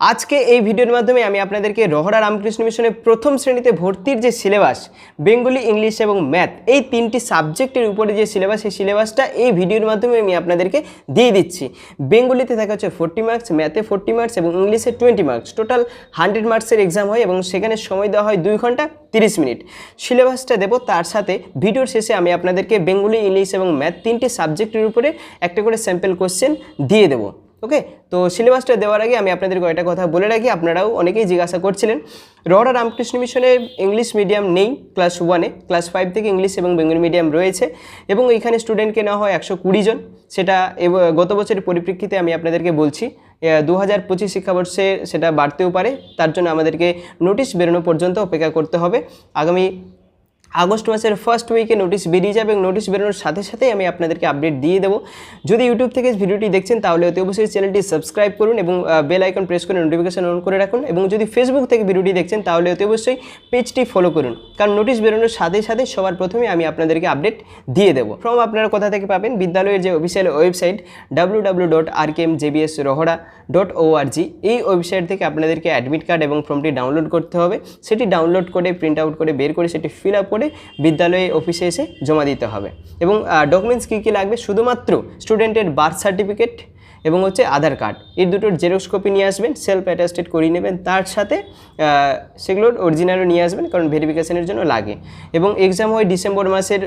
আজকে এই ভিডিওর মাধ্যমে আমি আপনাদেরকে রহরা রামকৃষ্ণ মিশনের প্রথম শ্রেণীতে ভর্তির যে সিলেবাস, বেঙ্গলি, ইংলিশ এবং ম্যাথ, এই তিনটি সাবজেক্টের উপরে যে সিলেবাস, সেই সিলেবাসটা এই ভিডিওর মাধ্যমে আমি আপনাদেরকে দিয়ে দিচ্ছি। বেঙ্গলিতে থাকা হচ্ছে ফোর্টি মার্কস ম্যাথে ফোর্টি মার্কস এবং ইংলিশে টোয়েন্টি মার্কস টোটাল হান্ড্রেড মার্কসের এক্সাম হয় এবং সেখানে সময় দেওয়া হয় দুই ঘণ্টা তিরিশ মিনিট। সিলেবাসটা দেবো, তার সাথে ভিডিওর শেষে আমি আপনাদেরকে বেঙ্গলি, ইংলিশ এবং ম্যাথ তিনটি সাবজেক্টের উপরে একটা করে স্যাম্পল কোশ্চেন দিয়ে দেবো। ওকে তো সিলেবাসটা দেওয়ার আগে আমি আপনাদের কয়েকটা কথা বলে রাখি। আপনারাও অনেকেই জিজ্ঞাসা করছিলেন রহরা রামকৃষ্ণ মিশনে ইংলিশ মিডিয়াম নেই ক্লাস ওয়ানে ক্লাস ফাইভ থেকে ইংলিশ এবং বেঙ্গলি মিডিয়াম রয়েছে এবং এখানে স্টুডেন্টকে নেওয়া হয় একশো কুড়ি জন। সেটা গত বছরের পরিপ্রেক্ষিতে আমি আপনাদেরকে বলছি দু হাজার পঁচিশ শিক্ষাবর্ষে সেটা বাড়তেও পারে। তার জন্য আমাদেরকে নোটিশ বেরোনো পর্যন্ত অপেক্ষা করতে হবে। আগামী আগস্ট মাসের ফার্স্ট উইকে নোটিশ বেরিয়ে যাবে এবং নোটিশ বেরোনোর সাথে সাথেই আমি আপনাদেরকে আপডেট দিয়ে দেবো। যদি ইউটিউব থেকে ভিডিওটি দেখছেন, তাহলে অতি অবশ্যই চ্যানেলটি সাবস্ক্রাইব করুন এবং বেল আইকন প্রেস করে নোটিফিকেশন অন করে রাখুন এবং যদি ফেসবুক থেকে ভিডিওটি দেখছেন, তাহলে অতি অবশ্যই পেজটি ফলো করুন। কারণ নোটিশ বেরোনোর সাথে সাথে সবার প্রথমে আমি আপনাদেরকে আপডেট দিয়ে দেবো। ফর্ম আপনারা কোথা থেকে পাবেন? বিদ্যালয়ের যে official website W W dot R K M JBS Rahara dot ORG এই ওয়েবসাইট থেকে আপনাদেরকে অ্যাডমিট কার্ড এবং ফর্মটি ডাউনলোড করতে হবে। সেটি ডাউনলোড করে প্রিন্ট আউট করে, বের করে সেটি ফিল আপ করে বিদ্যালয়ে অফিসে এসে জমা দিতে হবে। এবং ডকুমেন্টস কী কী লাগবে? শুধুমাত্র স্টুডেন্টের বার্থ সার্টিফিকেট এবং হচ্ছে আধার কার্ড এই দুটোর জেরক্স কপি নিয়ে আসবেন সেলফ অ্যাটাস্টেড করিয়ে নেবেন, তার সাথে সেগুলোর অরিজিনালও নিয়ে আসবেন, কারণ ভেরিফিকেশনের জন্য লাগে। এবং এক্সাম হয় ডিসেম্বর মাসের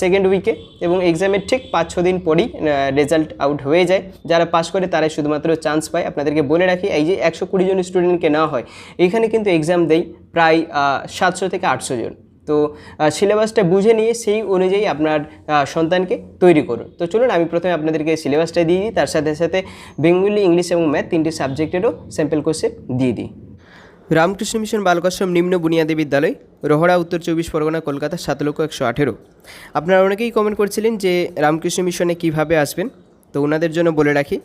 সেকেন্ড উইকে এবং এক্সামের ঠিক পাঁচ, ছ দিন পরেই রেজাল্ট আউট হয়ে যায়। যারা পাস করে তারাই শুধুমাত্র চান্স পায়। আপনাদেরকে বলে রাখি, এই যে একশো কুড়ি জন স্টুডেন্টকে নেওয়া হয় এইখানে কিন্তু এক্সাম দেয় প্রায় সাতশো থেকে আটশো জন। তো সিলেবাসটা বুঝে নিয়ে সেই অনুযায়ী আপনার সন্তানকে তৈরি করুন। তো চলুন, আমি প্রথমে আপনাদেরকে সিলেবাসটা দিয়ে দিই, তার সাথে সাথে বেঙ্গলি, ইংলিশ এবং ম্যাথ তিনটি সাবজেক্টেরও স্যাম্পল কোর্সে দিয়ে দিই। রামকৃষ্ণ মিশন বালকাশ্রম নিম্ন বুনিয়াদী বিদ্যালয়, রোহড়া, উত্তর চব্বিশ পরগনা, কলকাতা, সাত লক্ষ একশো আঠেরো। আপনারা অনেকেই কমেন্ট করছিলেন যে রামকৃষ্ণ মিশনে কীভাবে আসবেন, তো ওনাদের জন্য বলে রাখি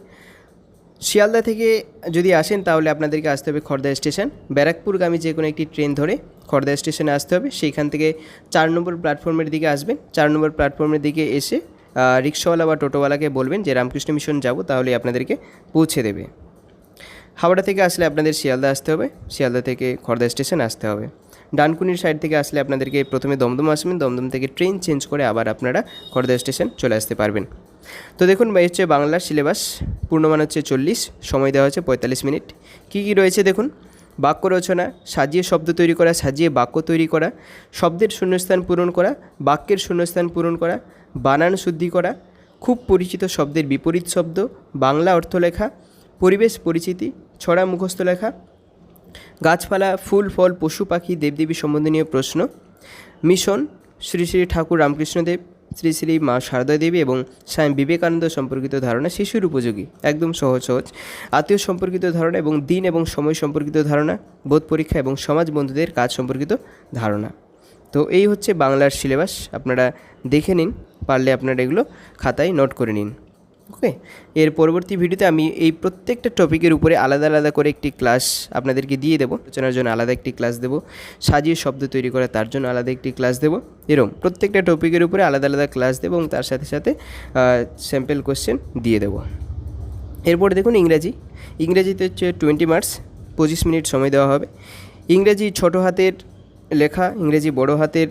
শিয়ালদা থেকে যদি আসেন, তাহলে আপনাদেরকে আসতে হবে খড়দা স্টেশন। ব্যারাকপুরগামী যে কোনো একটি ট্রেন ধরে খড়দা স্টেশনে আসতে হবে। সেইখান থেকে চার নম্বর প্ল্যাটফর্মের দিকে আসবেন। চার নম্বর প্ল্যাটফর্মের দিকে এসে রিক্সাওয়ালা বা টোটোওয়ালাকে বলবেন যে, রামকৃষ্ণ মিশন যাব তাহলে আপনাদেরকে পৌঁছে দেবে। হাওড়া থেকে আসলে আপনাদের শিয়ালদা আসতে হবে। শিয়ালদা থেকে খড়দা স্টেশন আসতে হবে। ডানকুনির সাইড থেকে আসলে আপনাদেরকে প্রথমে দমদম আসবেন। দমদম থেকে ট্রেন চেঞ্জ করে আবার আপনারা খড়দা স্টেশন চলে আসতে পারবেন। তো দেখুন এই হচ্ছে বাংলার সিলেবাস, পূর্ণমান হচ্ছে চল্লিশ, সময় দেওয়া হচ্ছে পঁয়তাল্লিশ মিনিট। কী কী রয়েছে দেখুন? বাক্য রচনা, সাজিয়ে শব্দ তৈরি করা, সাজিয়ে বাক্য তৈরি করা, শব্দের শূন্যস্থান পূরণ করা, বাক্যের শূন্যস্থান পূরণ করা, বানান শুদ্ধি করা, খুব পরিচিত শব্দের বিপরীত শব্দ, বাংলা অর্থ লেখা, পরিবেশ পরিচিতি, ছড়া মুখস্থ লেখা, গাছপালা, ফুল, ফল, পশু, পাখি, দেবদেবী সম্বন্ধনীয় প্রশ্ন, মিশন, শ্রী শ্রী ঠাকুর রামকৃষ্ণদেব শ্রী শ্রী মা সারদা দেবী এবং স্বামী বিবেকানন্দ সম্পর্কিত ধারণা শিশুর উপযোগী। একদম সহজ সহজ। আত্মীয় সম্পর্কিত ধারণা এবং দিন এবং সময় সম্পর্কিত ধারণা, বোধ পরীক্ষা এবং সমাজ বন্ধুদের কাজ সম্পর্কিত ধারণা। তো এই হচ্ছে বাংলার সিলেবাস। আপনারা দেখে নিন, পারলে আপনারা এগুলো খাতায় নোট করে নিন। ওকে এর পরবর্তী ভিডিওতে আমি এই প্রত্যেকটা টপিকের উপরে আলাদা আলাদা করে একটি ক্লাস আপনাদেরকে দিয়ে দেবো। আলোচনার জন্য আলাদা একটি ক্লাস দেবো। সাজিয়ে শব্দ তৈরি করা তার জন্য আলাদা একটি ক্লাস দেবো। এরকম প্রত্যেকটা টপিকের উপরে আলাদা আলাদা ক্লাস দেবো এবং তার সাথে সাথে স্যাম্পল কোশ্চেন দিয়ে দেবো। এরপর দেখুন ইংরাজি। ইংরেজিতে হচ্ছে টোয়েন্টি মার্কস পঁচিশ মিনিট সময় দেওয়া হবে। ইংরেজি ছোট হাতের লেখা, ইংরেজি বড় হাতের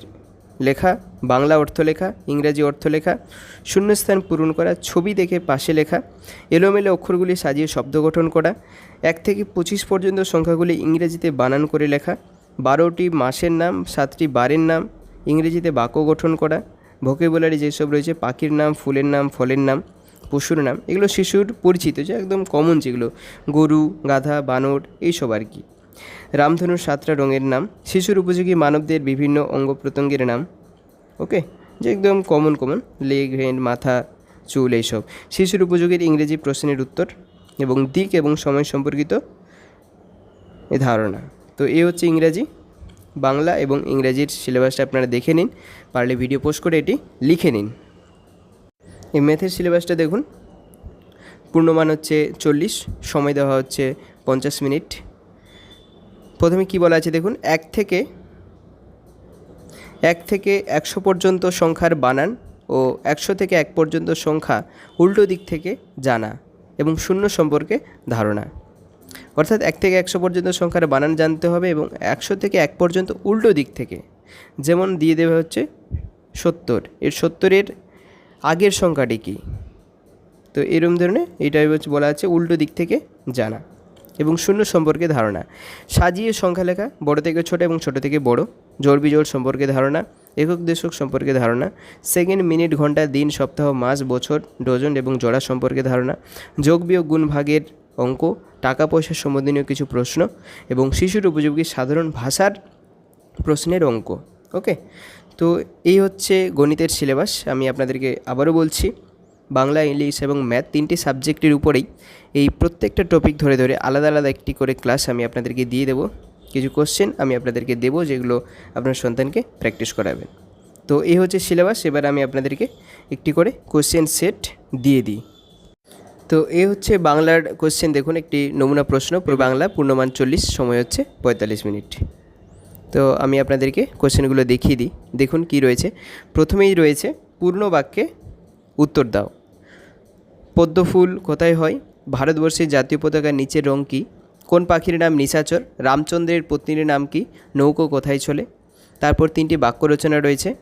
লেখা, বাংলা অর্থ লেখা, ইংরেজি অর্থ লেখা, শূন্যস্থান পূরণ করা, ছবি দেখে পাশে লেখা, এলোমেলো অক্ষরগুলি সাজিয়ে শব্দ গঠন করা, এক থেকে পঁচিশ পর্যন্ত সংখ্যাগুলি ইংরেজিতে বানান করে লেখা, বারোটি মাসের নাম, সাতটি বারের নাম, ইংরেজিতে বাক্য গঠন করা, ভোকেবুলারি যেসব রয়েছে, পাখির নাম, ফুলের নাম, ফলের নাম, পশুর নাম, এগুলো শিশুর পরিচিত, যে একদম কমন যেগুলো, গরু, গাধা, বানর, এইসব আর কি। রামধনুর সাতটা রঙের নাম। শিশুর উপযোগী মানবদের বিভিন্ন অঙ্গ প্রত্যঙ্গের নাম। ওকে? যে একদম কমন কমন লেগ হ্যান্ড মাথা, চুল এইসব। শিশুর উপযোগীর ইংরেজি প্রশ্নের উত্তর এবং দিক এবং সময় সম্পর্কিত এ ধারণা। তো এই হচ্ছে ইংরাজি। বাংলা এবং ইংরেজির সিলেবাসটা আপনারা দেখে নিন। পারলে ভিডিও পোস্ট করে এটি লিখে নিন। এই ম্যাথের সিলেবাসটা দেখুন। পূর্ণমান হচ্ছে চল্লিশ, সময় দেওয়া হচ্ছে পঞ্চাশ মিনিট। প্রথমে কি বলা আছে দেখুন, এক থেকে এক থেকে একশো পর্যন্ত সংখ্যার বানান ও একশো থেকে এক পর্যন্ত সংখ্যা উল্টো দিক থেকে জানা এবং শূন্য সম্পর্কে ধারণা। অর্থাৎ এক থেকে একশো পর্যন্ত সংখ্যার বানান জানতে হবে এবং একশো থেকে এক পর্যন্ত উল্টো দিক থেকে। যেমন দিয়ে দেবে হচ্ছে সত্তর। এর সত্তরের আগের সংখ্যাটি কী? তো এরম ধরনের এটাই হচ্ছে বলা আছে উল্টো দিক থেকে জানা। এবং শূন্য সম্পর্কে ধারণা। সাজিয়ে সংখ্যা লেখা, বড় থেকে ছোট এবং ছোট থেকে বড়। জোড় বিজোড় সম্পর্কে ধারণা, একক দেশক সম্পর্কে ধারণা। সেকেন্ড মিনিট, ঘণ্টা, দিন, সপ্তাহ, মাস, বছর, ডজন এবং জোড়া সম্পর্কে ধারণা। যোগ বিয়োগ গুণ ভাগের অঙ্ক, টাকা পয়সা সম্বন্ধীয় কিছু প্রশ্ন এবং শিশুর উপযোগী সাধারণ ভাষার প্রশ্নের অঙ্ক। ওকে? তো এই হচ্ছে গণিতের সিলেবাস। আমি আপনাদেরকে আবারও বলছি বাংলা, ইংলিশ এবং ম্যাথ তিনটি সাবজেক্টের উপরেই এই প্রত্যেকটা টপিক ধরে ধরে আলাদা আলাদা একটি করে ক্লাস আমি আপনাদেরকে দিয়ে দেবো। কিছু কোশ্চেন আমি আপনাদেরকে দেবো যেগুলো আপনার সন্তানকে প্র্যাকটিস করাবেন তো এই হচ্ছে সিলেবাস এবার আমি আপনাদেরকে একটি করে কোশ্চেন সেট দিয়ে দিই। তো এ হচ্ছে বাংলার কোশ্চেন দেখুন একটি নমুনা প্রশ্ন, পুরো বাংলা, পূর্ণমান চল্লিশ, সময় হচ্ছে পঁয়তাল্লিশ মিনিট। তো আমি আপনাদেরকে কোশ্চেনগুলো দেখিয়ে দিই। দেখুন কি রয়েছে। প্রথমেই রয়েছে পূর্ণ বাক্যে উত্তর দাও। পদ্ম ফুল কোথায় হয়? ভারতবর্ষের জাতীয় পতাকার নিচের রং কী? কোন পাখির নাম নিশাচর? রামচন্দ্রের পত্নীর নাম কি? নৌকো কোথায় চলে? তারপর তিনটি বাক্য রচনা রয়েছে।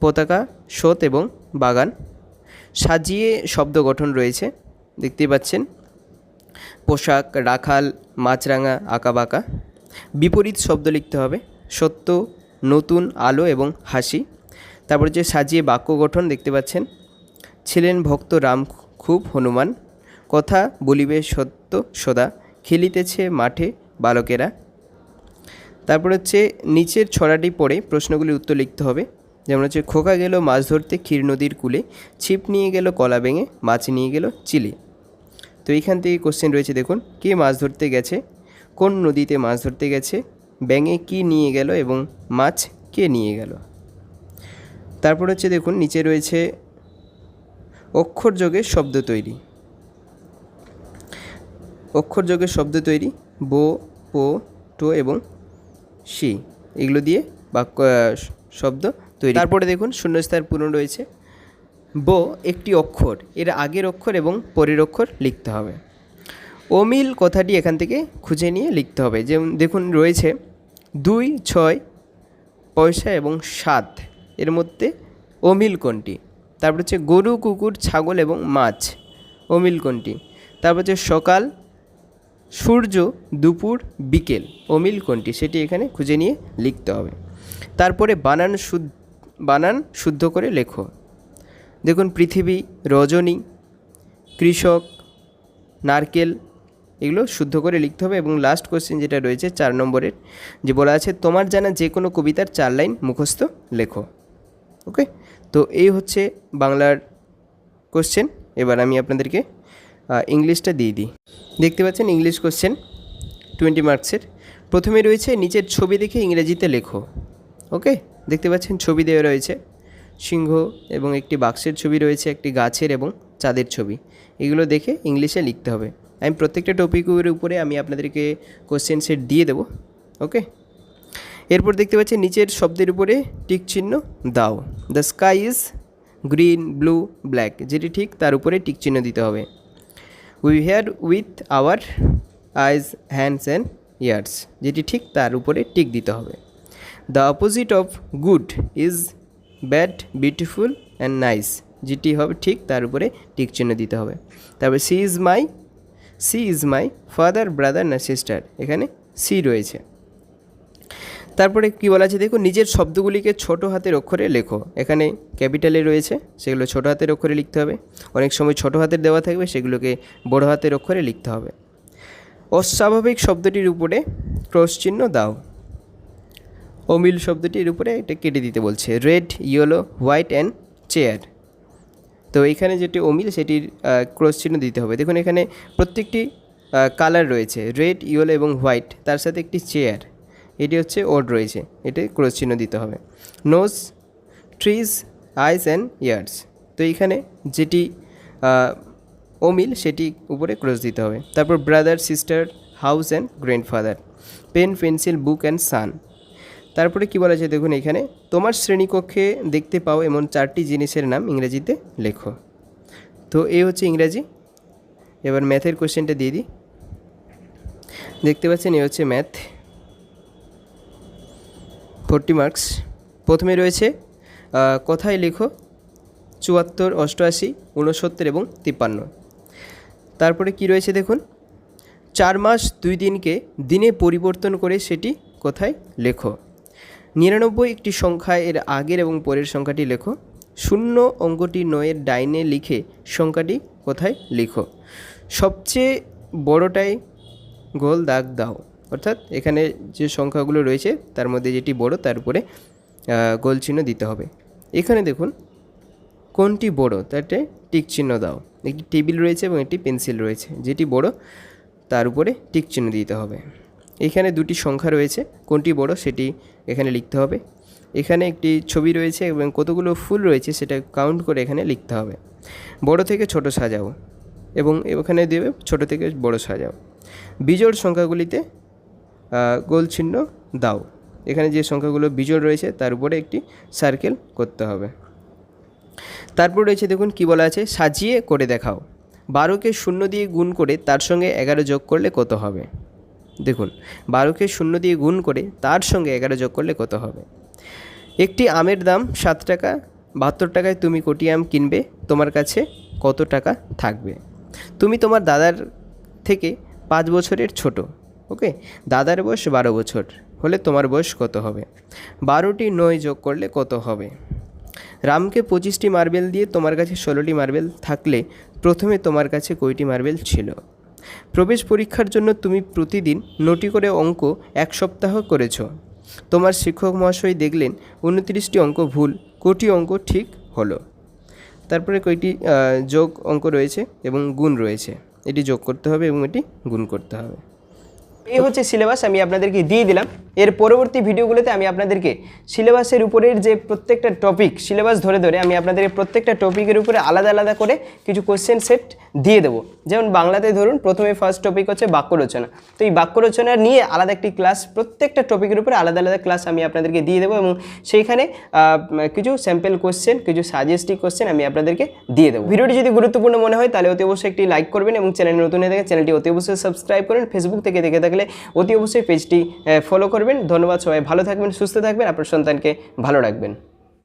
পতাকা, স্রোত এবং বাগান। সাজিয়ে শব্দ গঠন রয়েছে। দেখতেই পাচ্ছেন? পোশাক, রাখাল, মাছরাঙা, আঁকাবাঁকা। বিপরীত শব্দ লিখতে হবে। সত্য, নতুন, আলো এবং হাসি। তারপর যে সাজিয়ে বাক্য গঠন দেখতে পাচ্ছেন? ছিলেন ভক্ত রাম খুব হনুমান। কথা বলিবে সত্য সদা, খেলিতেছে মাঠে বালকেরা। তারপর হচ্ছে নিচের ছড়াটি পড়ে প্রশ্নগুলির উত্তর লিখতে হবে। যেমন হচ্ছে, খোকা গেল মাছ ধরতে ক্ষীর নদীর কূলে, ছিপ নিয়ে গেল কলা ভেঙে, মাছ নিয়ে গেল চিলে। তো এইখান থেকে কোশ্চেন রয়েছে, দেখুন, কে মাছ ধরতে গেছে, কোন নদীতে মাছ ধরতে গেছে, ব্যাঙে কি নিয়ে গেল এবং মাছ কে নিয়ে গেল? তারপর হচ্ছে দেখুন, নিচে রয়েছে অক্ষর যোগে শব্দ তৈরি। অক্ষর যোগে শব্দ তৈরি, বো, পো, টো এবং সি এগুলো দিয়ে বাক্য শব্দ তৈরি। তারপরে দেখুন, শূন্যস্থান পূরণ রয়েছে। বো একটি অক্ষর, এর আগের অক্ষর এবং পরের অক্ষর লিখতে হবে। অমিল কথাটি এখান থেকে খুঁজে নিয়ে লিখতে হবে। যেমন দেখুন, রয়েছে দুই, ছয়, পয়সা এবং সাত। এর মধ্যে অমিল কোনটি? তারপর হচ্ছে গরু, কুকুর, ছাগল এবং মাছ অমিল কোনটি তারপর হচ্ছে সকাল, সূর্য, দুপুর, বিকেল অমিল কোনটি সেটি এখানে খুঁজে নিয়ে লিখতে হবে। তারপরে বানান শুদ্ধ বানান শুদ্ধ করে লেখো। দেখুন, পৃথিবী, রজনী, কৃষক, নারকেল, এগুলো শুদ্ধ করে লিখতে হবে এবং লাস্ট কোশ্চেন যেটা রয়েছে চার নম্বরের, যে বলা আছে, তোমার জানা যে কোনো কবিতার চার লাইন মুখস্থ লেখো। ওকে তো এই হচ্ছে বাংলার কোশ্চেন এবার আমি আপনাদেরকে ইংলিশটা দিয়ে দিই। দেখতে পাচ্ছেন ইংলিশ কোশ্চেন টোয়েন্টি মার্কসের প্রথমে রয়েছে নিচের ছবি দেখে ইংরেজিতে লেখো ওকে দেখতে পাচ্ছেন ছবি দেওয়া রয়েছে। সিংহ এবং একটি বাক্সের ছবি রয়েছে, একটি গাছের এবং চাঁদের ছবি। এগুলো দেখে ইংলিশে লিখতে হবে। আমি প্রত্যেকটা টপিকের উপরে আমি আপনাদেরকে কোশ্চেন সেট দিয়ে দেবো ওকে এরপর দেখতে পাচ্ছেন নিচের শব্দের উপরে টিক চিহ্ন দাও। The sky is green blue black যেটি ঠিক তার উপরে টিক চিহ্ন দিতে হবে। We hear with our eyes hands and ears যেটি ঠিক তার উপরে টিক দিতে হবে। The opposite of good is bad beautiful and nice যেটি হবে ঠিক তার উপরে টিক চিহ্ন দিতে হবে। তারপরে she is my she is my father brother না সিস্টার এখানে সি রয়েছে। তারপরে কি বলা আছে? দেখো নিজের শব্দগুলিকে ছোট হাতের অক্ষরে লেখো। এখানে ক্যাপিটালে রয়েছে, সেগুলো ছোট হাতের অক্ষরে লিখতে হবে। অনেক সময় ছোট হাতের দেওয়া থাকবে, সেগুলোকে বড় হাতের অক্ষরে লিখতে হবে। অস্বাভাবিক শব্দটির উপরে ক্রস চিহ্ন দাও। অমিল শব্দটির উপরে এটা কেটে দিতে বলছে। Red, yellow, white and chair. তো এখানে যেটি অমিল, সেটির ক্রস চিহ্ন দিতে হবে। দেখুন, এখানে প্রত্যেকটি কালার রয়েছে। রেড, ইয়েলো এবং হোয়াইট, তার সাথে একটি চেয়ার। এটি হচ্ছে ওড রয়েছে এটি ক্রস চিহ্ন দিতে হবে। Nose, trees, eyes and ears তো এইখানে যেটি অমিল, সেটি উপরে ক্রস দিতে হবে। তারপর brother, sister, house and grandfather. Pen, pencil, book and sun. তারপরে কি বলা আছে দেখুন এখানে, তোমার শ্রেণীকক্ষে দেখতে পাও এমন চারটি জিনিসের নাম ইংরেজিতে লেখো। তো এই হচ্ছে ইংরাজি। এবার ম্যাথের কোশ্চেনটা দিয়ে দিই। দেখতে পাচ্ছেন এ হচ্ছে ম্যাথ ফোরটি মার্কস। প্রথমে রয়েছে কথায় লেখো চুয়াত্তর, অষ্টআশি, ঊনসত্তর এবং তিপ্পান্ন। তারপরে কি রয়েছে দেখুন? চার মাস দুই দিনকে দিনে পরিবর্তন করে সেটি কোথায় লেখো। নিরানব্বই একটি সংখ্যা এর আগের এবং পরের সংখ্যাটি লেখো। শূন্য অঙ্কটি নয়ের ডাইনে লিখে সংখ্যাটি কোথায় লিখো। সবচেয়ে বড়টাই গোল দাগ দাও। অর্থাৎ এখানে যে সংখ্যাগুলো রয়েছে, তার মধ্যে যেটি বড়, তার উপরে গোল চিহ্ন দিতে হবে। এখানে দেখুন, কোনটি বড়? তাতে টিক চিহ্ন দাও। একটি টেবিল রয়েছে এবং একটি পেন্সিল রয়েছে। যেটি বড়, তার উপরে টিক চিহ্ন দিতে হবে। এখানে দুটি সংখ্যা রয়েছে। কোনটি বড় সেটি এখানে লিখতে হবে। এখানে একটি ছবি রয়েছে এবং কতগুলো ফুল রয়েছে সেটা কাউন্ট করে এখানে লিখতে হবে। বড় থেকে ছোট সাজাও এবং এখানে দেবে ছোট থেকে বড় সাজাও। বিজোড় সংখ্যাগুলিতে গোল চিহ্ন দাও। এখানে যে সংখ্যাগুলো বিজোড় রয়েছে, তার উপরে একটি সার্কেল করতে হবে। তারপর রয়েছে দেখুন কি বলা আছে, সাজিয়ে করে দেখাও। বারোকে শূন্য দিয়ে গুণ করে তার সঙ্গে এগারো যোগ করলে কত হবে? দেখুন, বারোকে শূন্য দিয়ে গুণ করে তার সঙ্গে এগারো যোগ করলে কত হবে? একটি আমের দাম সাত টাকা, বাহাত্তর টাকায় তুমি কোটি আম কিনবে, তোমার কাছে কত টাকা থাকবে? তুমি তোমার দাদার থেকে পাঁচ বছরের ছোট। ওকে? দাদার বয়স বারো বছর, হলে তোমার বয়স কত হবে? বারোটি নয় যোগ করলে কত হবে? রামকে পঁচিশটি মার্বেল দিয়ে তোমার কাছে ষোলোটি মার্বেল থাকলে প্রথমে তোমার কাছে কয়টি মার্বেল ছিল? প্রবেশ পরীক্ষার জন্য তুমি প্রতিদিন নটি করে অঙ্ক এক সপ্তাহ করেছ। তোমার শিক্ষক মহাশয় দেখলেন উনত্রিশটি অঙ্ক ভুল, কোটি অঙ্ক ঠিক হলো। তারপরে কয়টি যোগ অঙ্ক রয়েছে এবং গুণ রয়েছে। এটি যোগ করতে হবে এবং এটি গুণ করতে হবে। এই হচ্ছে সিলেবাস, আমি আপনাদেরকে দিয়ে দিলাম। এর পরবর্তী ভিডিওগুলোতে আমি আপনাদেরকে সিলেবাসের উপরের যে প্রত্যেকটা টপিক সিলেবাস ধরে ধরে আমি আপনাদের প্রত্যেকটা টপিকের উপরে আলাদা আলাদা করে কিছু কোশ্চেন সেট দিয়ে দেবো। যেমন বাংলাতে ধরুন, প্রথমে ফার্স্ট টপিক হচ্ছে বাক্য রচনা তো এই বাক্য রচনা নিয়ে আলাদা একটি ক্লাস প্রত্যেকটা টপিকের উপরে আলাদা আলাদা ক্লাস আমি আপনাদেরকে দিয়ে দেবো এবং সেইখানে কিছু স্যাম্পেল কোশ্চেন কিছু সাজেস্টিভ কোশ্চেন আমি আপনাদেরকে দিয়ে দেবো। ভিডিওটি যদি গুরুত্বপূর্ণ মনে হয়, তাহলে অতি অবশ্যই একটি লাইক করবেন এবং চ্যানেল নতুন হয়ে থাকে চ্যানেলটি অতি অবশ্যই সাবস্ক্রাইব করুন। ফেসবুক থেকে দেখে থাকলে অতি অবশ্যই পেজটি ফলো করবেন। ধন্যবাদ সবাই, ভালো থাকবেন, সুস্থ থাকবেন। আপনার সন্তানকে ভালো রাখবেন।